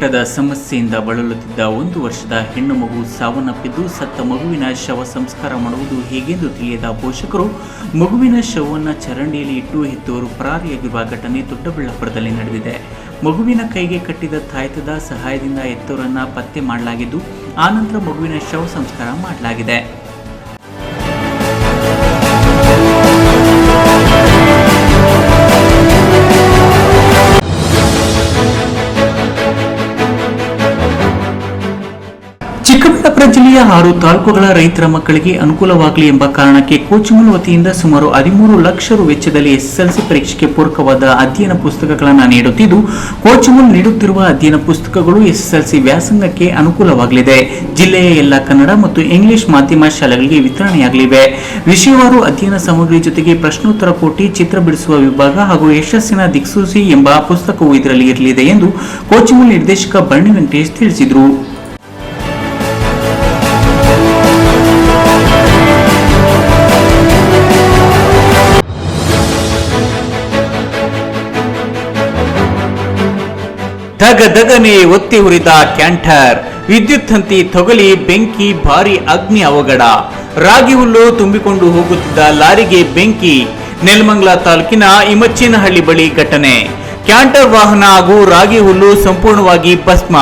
ಉಸಿರಾಟದ ಸಮಸ್ಯೆಯಿಂದ ಬಳಲುತ್ತಿದ್ದ ಒಂದು ವರ್ಷದ ಹೆಣ್ಣು ಮಗು ಸಾವನ್ನಪ್ಪಿದ್ದು, ಸತ್ತ ಮಗುವಿನ ಶವ ಸಂಸ್ಕಾರ ಮಾಡುವುದು ಹೇಗೆಂದು ತಿಳಿಯದ ಪೋಷಕರು, ಮಗುವಿನ ಶವವನ್ನು ಚರಂಡಿಯಲ್ಲಿ ಇಟ್ಟು ಹೆತ್ತವರು ಪರಾರಿಯಾಗಿರುವ ಘಟನೆ ದೊಡ್ಡಬಳ್ಳಾಪುರದಲ್ಲಿ ನಡೆದಿದೆ. ಮಗುವಿನ ಕೈಗೆ ಕಟ್ಟಿದ ತಾಯ್ತದ ಸಹಾಯದಿಂದ ಎತ್ತವರನ್ನು ಪತ್ತೆ ಮಾಡಲಾಗಿದ್ದು, ಆನಂತರ ಮಗುವಿನ ಶವ ಸಂಸ್ಕಾರ ಮಾಡಲಾಗಿದೆ. ಜಿಲ್ಲೆಯ ಆರು ತಾಲೂಕುಗಳ ರೈತರ ಮಕ್ಕಳಿಗೆ ಅನುಕೂಲವಾಗಲಿ ಎಂಬ ಕಾರಣಕ್ಕೆ ಕೋಚಿಮಲ್ ವತಿಯಿಂದ ಸುಮಾರು ಹದಿಮೂರು ಲಕ್ಷ ರು ವೆಚ್ಚದಲ್ಲಿ ಎಸ್ಎಸ್ಎಲ್ಸಿ ಪರೀಕ್ಷೆಗೆ ಪೂರಕವಾದ ಅಧ್ಯಯನ ಪುಸ್ತಕಗಳನ್ನು ನೀಡುತ್ತಿದ್ದು, ಕೋಚಿಮಲ್ ನೀಡುತ್ತಿರುವ ಅಧ್ಯಯನ ಪುಸ್ತಕಗಳು ಎಸ್ಎಸ್ಎಲ್ಸಿ ವ್ಯಾಸಂಗಕ್ಕೆ ಅನುಕೂಲವಾಗಲಿದೆ. ಜಿಲ್ಲೆಯ ಎಲ್ಲ ಕನ್ನಡ ಮತ್ತು ಇಂಗ್ಲಿಷ್ ಮಾಧ್ಯಮ ಶಾಲೆಗಳಿಗೆ ವಿತರಣೆಯಾಗಲಿವೆ. ವಿಷಯವಾರು ಅಧ್ಯಯನ ಸಾಮಗ್ರಿ ಜೊತೆಗೆ ಪ್ರಶ್ನೋತ್ತರ ಕೋಟಿ ಚಿತ್ರ ಬಿಡಿಸುವ ವಿಭಾಗ ಹಾಗೂ ಯಶಸ್ಸಿನ ದಿಕ್ಸೂಸಿ ಎಂಬ ಪುಸ್ತಕವು ಇದರಲ್ಲಿ ಇರಲಿದೆ ಎಂದು ಕೋಚಿಮಲ್ ನಿರ್ದೇಶಕ ಭರಣಿ ವೆಂಕಟೇಶ್ ತಿಳಿಸಿದರು. ಧಗ ಧಗನೆ ಒತ್ತಿ ಉರಿದ ಕ್ಯಾಂಟರ್. ವಿದ್ಯುತ್ ತಂತಿ ತೊಗಲಿ ಬೆಂಕಿ, ಭಾರಿ ಅಗ್ನಿ ಅವಘಡ. ರಾಗಿ ಹುಲ್ಲು ತುಂಬಿಕೊಂಡು ಹೋಗುತ್ತಿದ್ದ ಲಾರಿಗೆ ಬೆಂಕಿ. ನೆಲಮಂಗಲ ತಾಲೂಕಿನ ಇಮಚ್ಚಿನಹಳ್ಳಿ ಬಳಿ ಘಟನೆ. ಕ್ಯಾಂಟರ್ ವಾಹನ ಹಾಗೂ ರಾಗಿ ಹುಲ್ಲು ಸಂಪೂರ್ಣವಾಗಿ ಭಸ್ಮ.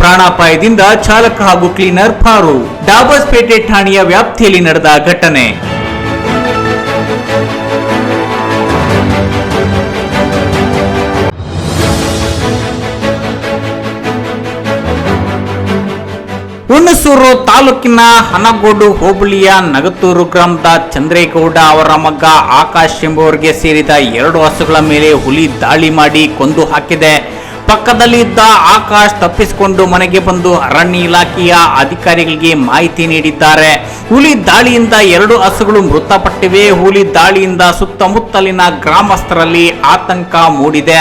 ಪ್ರಾಣಾಪಾಯದಿಂದ ಚಾಲಕ ಹಾಗೂ ಕ್ಲೀನರ್ ಪಾರು. ಡಾಬಸ್ಪೇಟೆ ಠಾಣೆಯ ವ್ಯಾಪ್ತಿಯಲ್ಲಿ ನಡೆದ ಘಟನೆ. ಹುಣಸೂರು ತಾಲೂಕಿನ ಹನಗೋಡು ಹೋಬಳಿಯ ನಗತೂರು ಗ್ರಾಮದ ಚಂದ್ರೇಗೌಡ ಅವರ ಮಗ ಆಕಾಶ್ ಎಂಬುವರಿಗೆ ಸೇರಿದ ಎರಡು ಹಸುಗಳ ಮೇಲೆ ಹುಲಿ ದಾಳಿ ಮಾಡಿ ಕೊಂದು ಹಾಕಿದೆ. ಪಕ್ಕದಲ್ಲಿ ಇದ್ದ ಆಕಾಶ್ ತಪ್ಪಿಸಿಕೊಂಡು ಮನೆಗೆ ಬಂದು ಅರಣ್ಯ ಇಲಾಖೆಯ ಅಧಿಕಾರಿಗಳಿಗೆ ಮಾಹಿತಿ ನೀಡಿದ್ದಾರೆ. ಹುಲಿ ದಾಳಿಯಿಂದ ಎರಡು ಹಸುಗಳು ಮೃತಪಟ್ಟಿವೆ. ಹುಲಿ ದಾಳಿಯಿಂದ ಸುತ್ತಮುತ್ತಲಿನ ಗ್ರಾಮಸ್ಥರಲ್ಲಿ ಆತಂಕ ಮೂಡಿದೆ.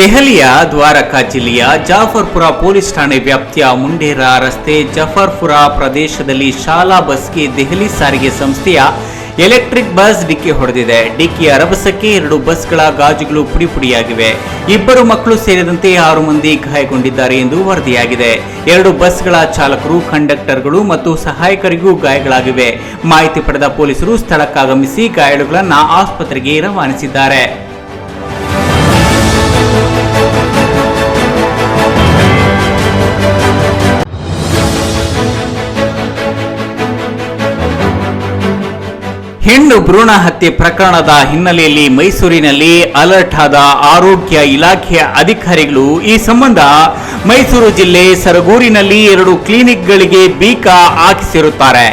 ದೆಹಲಿಯ ದ್ವಾರಕಾ ಜಿಲ್ಲೆಯ ಜಾಫರ್ಪುರ ಪೊಲೀಸ್ ಠಾಣೆ ವ್ಯಾಪ್ತಿಯ ಮುಂಡೇರ ರಸ್ತೆ ಜಫರ್ಪುರ ಪ್ರದೇಶದಲ್ಲಿ ಶಾಲಾ ಬಸ್ಗೆ ದೆಹಲಿ ಸಾರಿಗೆ ಸಂಸ್ಥೆಯ ಎಲೆಕ್ಟ್ರಿಕ್ ಬಸ್ ಡಿಕ್ಕಿ ಹೊಡೆದಿದೆ. ಡಿಕ್ಕಿಯ ರಭಸಕ್ಕೆ ಎರಡು ಬಸ್ಗಳ ಗಾಜುಗಳು ಪುಡಿ ಪುಡಿಯಾಗಿವೆ ಇಬ್ಬರು ಮಕ್ಕಳು ಸೇರಿದಂತೆ ಆರು ಮಂದಿ ಗಾಯಗೊಂಡಿದ್ದಾರೆ ಎಂದು ವರದಿಯಾಗಿದೆ. ಎರಡು ಬಸ್ಗಳ ಚಾಲಕರು, ಕಂಡಕ್ಟರ್ಗಳು ಮತ್ತು ಸಹಾಯಕರಿಗೂ ಗಾಯಗಳಾಗಿವೆ. ಮಾಹಿತಿ ಪಡೆದ ಪೊಲೀಸರು ಸ್ಥಳಕ್ಕಾಗಮಿಸಿ ಗಾಯಾಳುಗಳನ್ನು ಆಸ್ಪತ್ರೆಗೆ ರವಾನಿಸಿದ್ದಾರೆ. ಹೆಣ್ಣು ಭ್ರೂಣ ಹತ್ಯೆ ಪ್ರಕರಣದ ಹಿನ್ನೆಲೆಯಲ್ಲಿ ಮೈಸೂರಿನಲ್ಲಿ ಅಲರ್ಟ್ ಆದ ಆರೋಗ್ಯ ಇಲಾಖೆಯ ಅಧಿಕಾರಿಗಳು ಈ ಸಂಬಂಧ ಮೈಸೂರು ಜಿಲ್ಲೆ ಸರಗೂರಿನಲ್ಲಿ ಎರಡು ಕ್ಲಿನಿಕ್ಗಳಿಗೆ ಬೀಕ ಹಾಕಿಸಿರುತ್ತಾರೆ.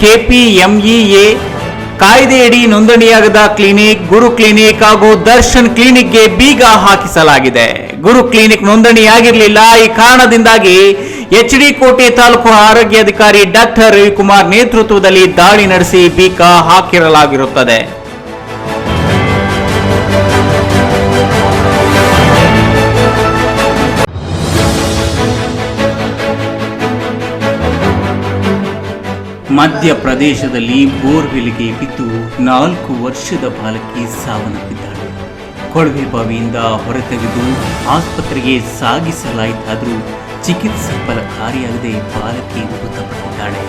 ಕೆಪಿಎಂಇಎ ಕಾಯ್ದೆಯಡಿ ನೋಂದಣಿಯಾಗದ ಕ್ಲಿನಿಕ್, ಗುರು ಕ್ಲಿನಿಕ್ ಹಾಗೂ ದರ್ಶನ್ ಕ್ಲಿನಿಕ್ಗೆ ಬೀಗ ಹಾಕಿಸಲಾಗಿದೆ. ಗುರು ಕ್ಲಿನಿಕ್ ನೋಂದಣಿಯಾಗಿರಲಿಲ್ಲ, ಈ ಕಾರಣದಿಂದಾಗಿ ಎಚ್ ಡಿ ಕೋಟೆ ತಾಲೂಕು ಆರೋಗ್ಯಾಧಿಕಾರಿ ಡಾಕ್ಟರ್ ರವಿಕುಮಾರ್ ನೇತೃತ್ವದಲ್ಲಿ ದಾಳಿ ನಡೆಸಿ ಬೀಕಾ ಹಾಕಿರಲಾಗಿರುತ್ತದೆ. ಮಧ್ಯಪ್ರದೇಶದಲ್ಲಿ ಬೋರ್ವೆಲ್ಗೆ ಬಿದ್ದು ನಾಲ್ಕು ವರ್ಷದ ಬಾಲಕಿ ಸಾವನ್ನಪ್ಪಿದ್ದಾಳೆ. ಕೊಳವೆ ಬಾವಿಯಿಂದ ಹೊರತೆಗೆದು ಆಸ್ಪತ್ರೆಗೆ ಸಾಗಿಸಲಾಯಿತಾದರೂ ಚಿಕಿತ್ಸೆ ಫಲಕಾರಿಯಾಗದೆ ಬಾಲಕಿ ಮೃತಪಟ್ಟಿದ್ದಾಳೆ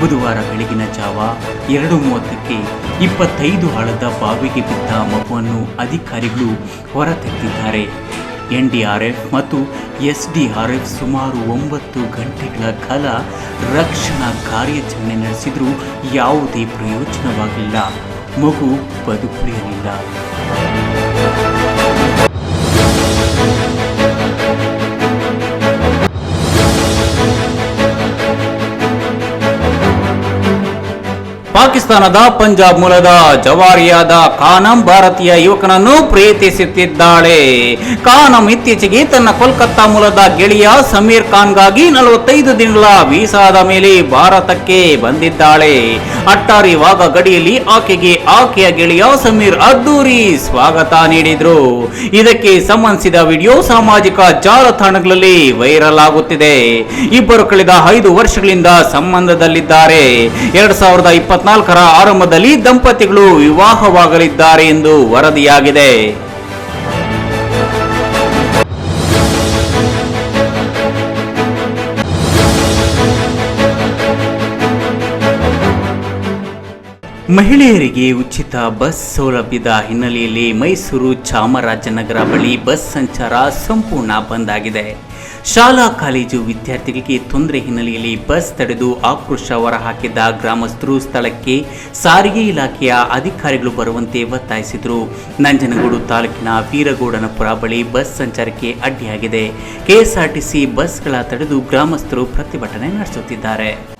ಬುಧವಾರ ಬೆಳಗಿನ ಜಾವ ಎರಡು ಮೂವತ್ತಕ್ಕೆ ಇಪ್ಪತ್ತೈದು ಆಳದ ಬಾವಿಗೆ ಬಿದ್ದ ಮಗುವನ್ನು ಅಧಿಕಾರಿಗಳು ಹೊರತೆಗೆದಿದ್ದಾರೆ ಎನ್ಡಿಆರ್ಎಫ್ ಮತ್ತು ಎಸ್ಡಿಆರ್ಎಫ್ ಸುಮಾರು ಒಂಬತ್ತು ಗಂಟೆಗಳ ಕಾಲ ರಕ್ಷಣಾ ಕಾರ್ಯಾಚರಣೆ ನಡೆಸಿದರೂ ಯಾವುದೇ ಪ್ರಯೋಜನವಾಗಿಲ್ಲ. ಮಗು ಬದುಕುಳಿಯಲಿಲ್ಲ. ಪಾಕಿಸ್ತಾನದ ಪಂಜಾಬ್ ಮೂಲದ ಜವಾರಿಯಾದ ಖಾನಂ ಭಾರತೀಯ ಯುವಕನನ್ನು ಪ್ರೀತಿಸುತ್ತಿದ್ದಾಳೆ. ಖಾನಂ ಇತ್ತೀಚೆಗೆ ತನ್ನ ಕೋಲ್ಕತ್ತಾ ಮೂಲದ ಗೆಳೆಯ ಸಮೀರ್ ಖಾನ್ಗಾಗಿ ನಲವತ್ತೈದು ದಿನಗಳ ವೀಸಾದ ಮೇಲೆ ಭಾರತಕ್ಕೆ ಬಂದಿದ್ದಾಳೆ. ಅಟ್ಟಾರಿ ವಾಗ ಗಡಿಯಲ್ಲಿ ಆಕೆಗೆ ಆಕೆಯ ಗೆಳೆಯ ಸಮೀರ್ ಅದ್ದೂರಿ ಸ್ವಾಗತ ನೀಡಿದ್ರು. ಇದಕ್ಕೆ ಸಂಬಂಧಿಸಿದ ವಿಡಿಯೋ ಸಾಮಾಜಿಕ ಜಾಲತಾಣಗಳಲ್ಲಿ ವೈರಲ್ ಆಗುತ್ತಿದೆ. ಇಬ್ಬರು ಕಳೆದ ಐದು ವರ್ಷಗಳಿಂದ ಸಂಬಂಧದಲ್ಲಿದ್ದಾರೆ. ಎರಡ್ ಸಾವಿರದ ಇಪ್ಪತ್ನಾಲ್ಕರ ಆರಂಭದಲ್ಲಿ ದಂಪತಿಗಳು ವಿವಾಹವಾಗಲಿದ್ದಾರೆ ಎಂದು ವರದಿಯಾಗಿದೆ. ಮಹಿಳೆಯರಿಗೆ ಉಚಿತ ಬಸ್ ಸೌಲಭ್ಯದ ಹಿನ್ನೆಲೆಯಲ್ಲಿ ಮೈಸೂರು ಚಾಮರಾಜನಗರ ಬಳಿ ಬಸ್ ಸಂಚಾರ ಸಂಪೂರ್ಣ ಬಂದ್ ಆಗಿದೆ. ಶಾಲಾ ಕಾಲೇಜು ವಿದ್ಯಾರ್ಥಿಗಳಿಗೆ ತೊಂದರೆ ಹಿನ್ನೆಲೆಯಲ್ಲಿ ಬಸ್ ತಡೆದು ಆಕ್ರೋಶ ಹೊರಹಾಕಿದ್ದ ಗ್ರಾಮಸ್ಥರು ಸ್ಥಳಕ್ಕೆ ಸಾರಿಗೆ ಇಲಾಖೆಯ ಅಧಿಕಾರಿಗಳು ಬರುವಂತೆ ಒತ್ತಾಯಿಸಿದರು. ನಂಜನಗೂಡು ತಾಲೂಕಿನ ವೀರಗೌಡನಪುರ ಬಳಿ ಬಸ್ ಸಂಚಾರಕ್ಕೆ ಅಡ್ಡಿಯಾಗಿದೆ. ಕೆಎಸ್ಆರ್ಟಿಸಿ ಬಸ್ಗಳ ತಡೆದು ಗ್ರಾಮಸ್ಥರು ಪ್ರತಿಭಟನೆ ನಡೆಸುತ್ತಿದ್ದಾರೆ.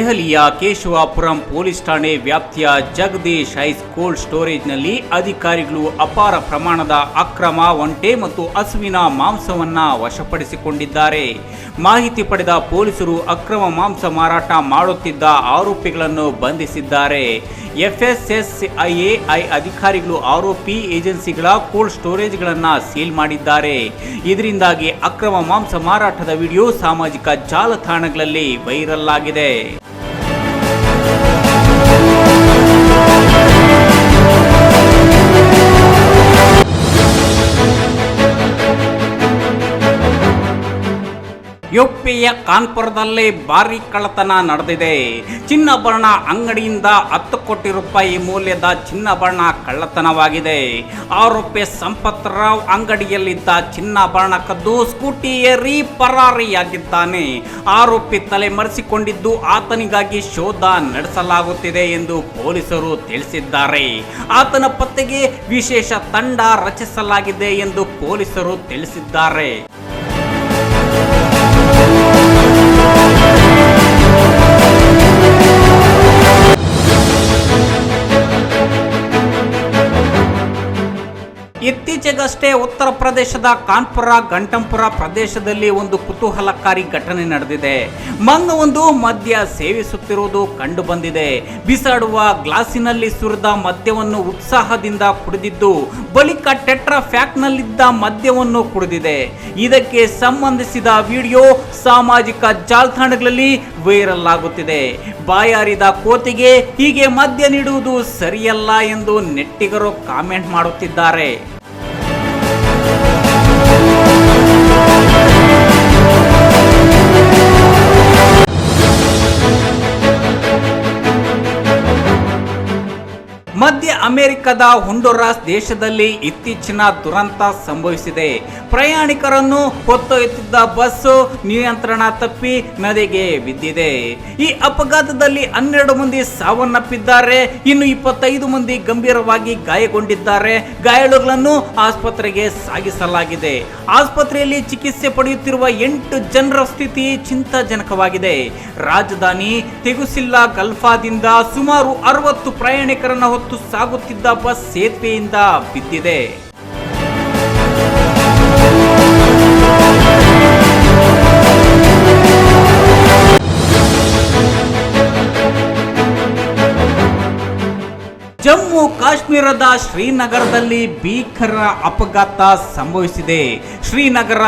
ದೆಹಲಿಯ ಕೇಶವಾಪುರಂ ಪೊಲೀಸ್ ಠಾಣೆ ವ್ಯಾಪ್ತಿಯ ಜಗದೀಶ್ ಐಸ್ ಕೋಲ್ಡ್ ಸ್ಟೋರೇಜ್ನಲ್ಲಿ ಅಧಿಕಾರಿಗಳು ಅಪಾರ ಪ್ರಮಾಣದ ಅಕ್ರಮ, ಒಂಟೆ ಮತ್ತು ಹಸುವಿನ ಮಾಂಸವನ್ನ ವಶಪಡಿಸಿಕೊಂಡಿದ್ದಾರೆ. ಮಾಹಿತಿ ಪಡೆದ ಪೊಲೀಸರು ಅಕ್ರಮ ಮಾಂಸ ಮಾರಾಟ ಮಾಡುತ್ತಿದ್ದ ಆರೋಪಿಗಳನ್ನು ಬಂಧಿಸಿದ್ದಾರೆ. ಎಫ್ಎಸ್ಎಸ್ಐಎಐ ಅಧಿಕಾರಿಗಳು ಆರೋಪಿ ಏಜೆನ್ಸಿಗಳ ಕೋಲ್ಡ್ ಸ್ಟೋರೇಜ್ಗಳನ್ನು ಸೀಲ್ ಮಾಡಿದ್ದಾರೆ. ಇದರಿಂದಾಗಿ ಅಕ್ರಮ ಮಾಂಸ ಮಾರಾಟದ ವಿಡಿಯೋ ಸಾಮಾಜಿಕ ಜಾಲತಾಣಗಳಲ್ಲಿ ವೈರಲ್ ಆಗಿದೆ. ಯುಪಿಯ ಕಾನ್ಪುರದಲ್ಲಿ ಭಾರಿ ಕಳ್ಳತನ ನಡೆದಿದೆ. ಚಿನ್ನಾಭರಣ ಅಂಗಡಿಯಿಂದ ಹತ್ತು ಕೋಟಿ ರೂಪಾಯಿ ಮೌಲ್ಯದ ಚಿನ್ನಾಭರಣ ಕಳ್ಳತನವಾಗಿದೆ. ಆರೋಪಿ ಸಂಪತ್ ರಾವ್ ಅಂಗಡಿಯಲ್ಲಿದ್ದ ಚಿನ್ನಾಭರಣ ಕದ್ದು ಸ್ಕೂಟಿ ಏರಿ ಪರಾರಿಯಾಗಿದ್ದಾನೆ. ಆರೋಪಿ ತಲೆ ಮರೆಸಿಕೊಂಡಿದ್ದು ಆತನಿಗಾಗಿ ಶೋಧ ನಡೆಸಲಾಗುತ್ತಿದೆ ಎಂದು ಪೊಲೀಸರು ತಿಳಿಸಿದ್ದಾರೆ. ಆತನ ಪತ್ತೆಗೆ ವಿಶೇಷ ತಂಡ ರಚಿಸಲಾಗಿದೆ ಎಂದು ಪೊಲೀಸರು ತಿಳಿಸಿದ್ದಾರೆ. ಇತ್ತೀಚೆಗಷ್ಟೇ ಉತ್ತರ ಪ್ರದೇಶದ ಕಾನ್ಪುರ ಗಂಟಂಪುರ ಪ್ರದೇಶದಲ್ಲಿ ಒಂದು ಕುತೂಹಲಕಾರಿ ಘಟನೆ ನಡೆದಿದೆ. ಮಂಗವೊಂದು ಮದ್ಯ ಸೇವಿಸುತ್ತಿರುವುದು ಕಂಡು ಬಂದಿದೆ ಬಿಸಾಡುವ ಗ್ಲಾಸಿನಲ್ಲಿ ಸುರಿದ ಮದ್ಯವನ್ನು ಉತ್ಸಾಹದಿಂದ ಕುಡಿದಿದ್ದು, ಬಳಿಕ ಟೆಟ್ರಾ ಫ್ಯಾಕ್ನಲ್ಲಿದ್ದ ಮದ್ಯವನ್ನು ಕುಡಿದಿದೆ. ಇದಕ್ಕೆ ಸಂಬಂಧಿಸಿದ ವಿಡಿಯೋ ಸಾಮಾಜಿಕ ಜಾಲತಾಣಗಳಲ್ಲಿ ವೈರಲ್ ಆಗುತ್ತಿದೆ. ಬಾಯಾರಿದ ಕೋತಿಗೆ ಹೀಗೆ ಮದ್ಯ ನೀಡುವುದು ಸರಿಯಲ್ಲ ಎಂದು ನೆಟ್ಟಿಗರು ಕಾಮೆಂಟ್ ಮಾಡುತ್ತಿದ್ದಾರೆ. what ಮಧ್ಯ ಅಮೆರಿಕದ ಹುಂಡುರಾಸ್ ದೇಶದಲ್ಲಿ ಇತ್ತೀಚಿನ ದುರಂತ ಸಂಭವಿಸಿದೆ. ಪ್ರಯಾಣಿಕರನ್ನು ಹೊತ್ತೊಯ್ಯುತ್ತಿದ್ದ ಬಸ್ಸು ನಿಯಂತ್ರಣ ತಪ್ಪಿ ನದಿಗೆ ಬಿದ್ದಿದೆ. ಈ ಅಪಘಾತದಲ್ಲಿ ಹನ್ನೆರಡು ಮಂದಿ ಸಾವನ್ನಪ್ಪಿದ್ದಾರೆ, ಇನ್ನು ಇಪ್ಪತ್ತೈದು ಮಂದಿ ಗಂಭೀರವಾಗಿ ಗಾಯಗೊಂಡಿದ್ದಾರೆ. ಗಾಯಾಳುಗಳನ್ನು ಆಸ್ಪತ್ರೆಗೆ ಸಾಗಿಸಲಾಗಿದೆ. ಆಸ್ಪತ್ರೆಯಲ್ಲಿ ಚಿಕಿತ್ಸೆ ಪಡೆಯುತ್ತಿರುವ ಎಂಟು ಜನರ ಸ್ಥಿತಿ ಚಿಂತಾಜನಕವಾಗಿದೆ. ರಾಜಧಾನಿ ತೆಗುಸಿಲ್ಲಾ ಗಲ್ಫಾದಿಂದ ಸುಮಾರು ಅರವತ್ತು ಪ್ರಯಾಣಿಕರನ್ನು ಹೊತ್ತು ಸಾಗುತ್ತಿದ್ದ ಬಸ್ ಸೇತುವೆಯಿಂದ ಬಿದ್ದಿದೆ. ಜಮ್ಮು ಕಾಶ್ಮೀರದ ಶ್ರೀನಗರದಲ್ಲಿ ಭೀಕರ ಅಪಘಾತ ಸಂಭವಿಸಿದೆ. ಶ್ರೀನಗರ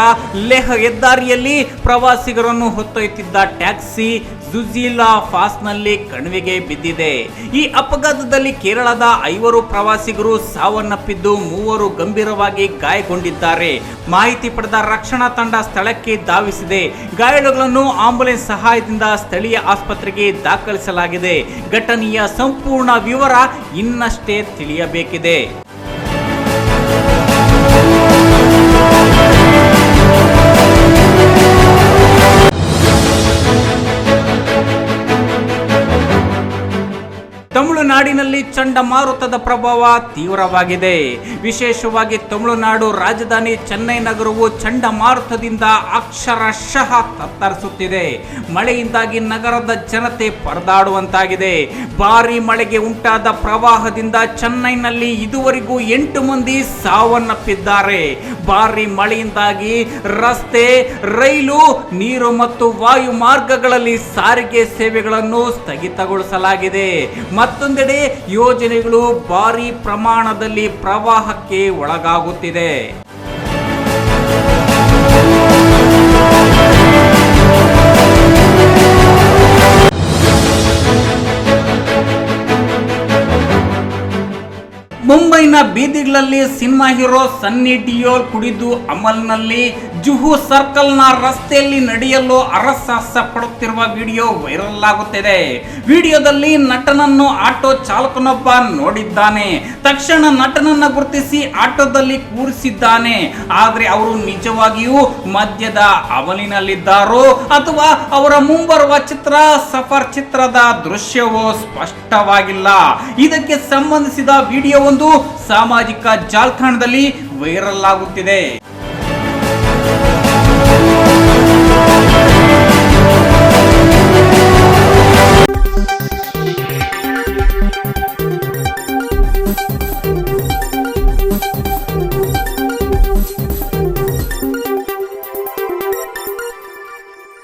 ಲೆಹ್ ಹೆದ್ದಾರಿಯಲ್ಲಿ ಪ್ರವಾಸಿಗರನ್ನು ಹೊತ್ತೊಯ್ಯುತ್ತಿದ್ದ ಟ್ಯಾಕ್ಸಿ ಜುಜಿಲಾ ಫಾಸ್ನಲ್ಲಿ ಕಣಿವೆಗೆ ಬಿದ್ದಿದೆ. ಈ ಅಪಘಾತದಲ್ಲಿ ಕೇರಳದ ಐವರು ಪ್ರವಾಸಿಗರು ಸಾವನ್ನಪ್ಪಿದ್ದು ಮೂವರು ಗಂಭೀರವಾಗಿ ಗಾಯಗೊಂಡಿದ್ದಾರೆ. ಮಾಹಿತಿ ಪಡೆದ ರಕ್ಷಣಾ ತಂಡ ಸ್ಥಳಕ್ಕೆ ಧಾವಿಸಿದೆ. ಗಾಯಾಳುಗಳನ್ನು ಆಂಬುಲೆನ್ಸ್ ಸಹಾಯದಿಂದ ಸ್ಥಳೀಯ ಆಸ್ಪತ್ರೆಗೆ ದಾಖಲಿಸಲಾಗಿದೆ. ಘಟನೆಯ ಸಂಪೂರ್ಣ ವಿವರ ಇನ್ನಷ್ಟೇ ತಿಳಿಯಬೇಕಿದೆ. ತಮಿಳುನಾಡಿನಲ್ಲಿ ಚಂಡಮಾರುತದ ಪ್ರಭಾವ ತೀವ್ರವಾಗಿದೆ. ವಿಶೇಷವಾಗಿ ತಮಿಳುನಾಡು ರಾಜಧಾನಿ ಚೆನ್ನೈ ನಗರವು ಚಂಡಮಾರುತದಿಂದ ಅಕ್ಷರಶಃ ತತ್ತರಿಸುತ್ತಿದೆ. ಮಳೆಯಿಂದಾಗಿ ನಗರದ ಜನತೆ ಪರದಾಡುವಂತಾಗಿದೆ. ಭಾರಿ ಮಳೆಗೆ ಉಂಟಾದ ಪ್ರವಾಹದಿಂದ ಚೆನ್ನೈನಲ್ಲಿ ಇದುವರೆಗೂ ಎಂಟು ಮಂದಿ ಸಾವನ್ನಪ್ಪಿದ್ದಾರೆ. ಭಾರಿ ಮಳೆಯಿಂದಾಗಿ ರಸ್ತೆ, ರೈಲು, ನೀರು ಮತ್ತು ವಾಯು ಮಾರ್ಗಗಳಲ್ಲಿ ಸಾರಿಗೆ ಸೇವೆಗಳನ್ನು ಸ್ಥಗಿತಗೊಳಿಸಲಾಗಿದೆ. ಮತ್ತೊಂದೆಡೆ ಯೋಜನೆಗಳು ಭಾರಿ ಪ್ರಮಾಣದಲ್ಲಿ ಪ್ರವಾಹಕ್ಕೆ ಒಳಗಾಗುತ್ತಿದೆ. ಮುಂಬೈನ ಬೀದಿಗಳಲ್ಲಿ ಸಿನಿಮಾ ಹೀರೋ ಸನ್ನಿ ಡಿಯೋಲ್ ಕುಡಿದು ಅಮಲ್ನಲ್ಲಿ ಜುಹು ಸರ್ಕಲ್ನ ರಸ್ತೆಯಲ್ಲಿ ನಡೆಯಲು ಅರಸಾಹಸ ಪಡುತ್ತಿರುವ ವಿಡಿಯೋ ವೈರಲ್ ಆಗುತ್ತಿದೆ. ವಿಡಿಯೋದಲ್ಲಿ ನಟನನ್ನು ಆಟೋ ಚಾಲಕನೊಬ್ಬ ನೋಡಿದ್ದಾನೆ. ತಕ್ಷಣ ನಟನನ್ನ ಗುರುತಿಸಿ ಆಟೋದಲ್ಲಿ ಕೂರಿಸಿದ್ದಾನೆ. ಆದ್ರೆ ಅವರು ನಿಜವಾಗಿಯೂ ಮದ್ಯದ ಅವಲಿನಲ್ಲಿದ್ದಾರೋ ಅಥವಾ ಅವರ ಮುಂಬರುವ ಚಿತ್ರ, ಸಫರ್ ಚಿತ್ರದ ದೃಶ್ಯವೋ ಸ್ಪಷ್ಟವಾಗಿಲ್ಲ. ಇದಕ್ಕೆ ಸಂಬಂಧಿಸಿದ ವಿಡಿಯೋ ಒಂದು ಸಾಮಾಜಿಕ ಜಾಲತಾಣದಲ್ಲಿ ವೈರಲ್ ಆಗುತ್ತಿದೆ.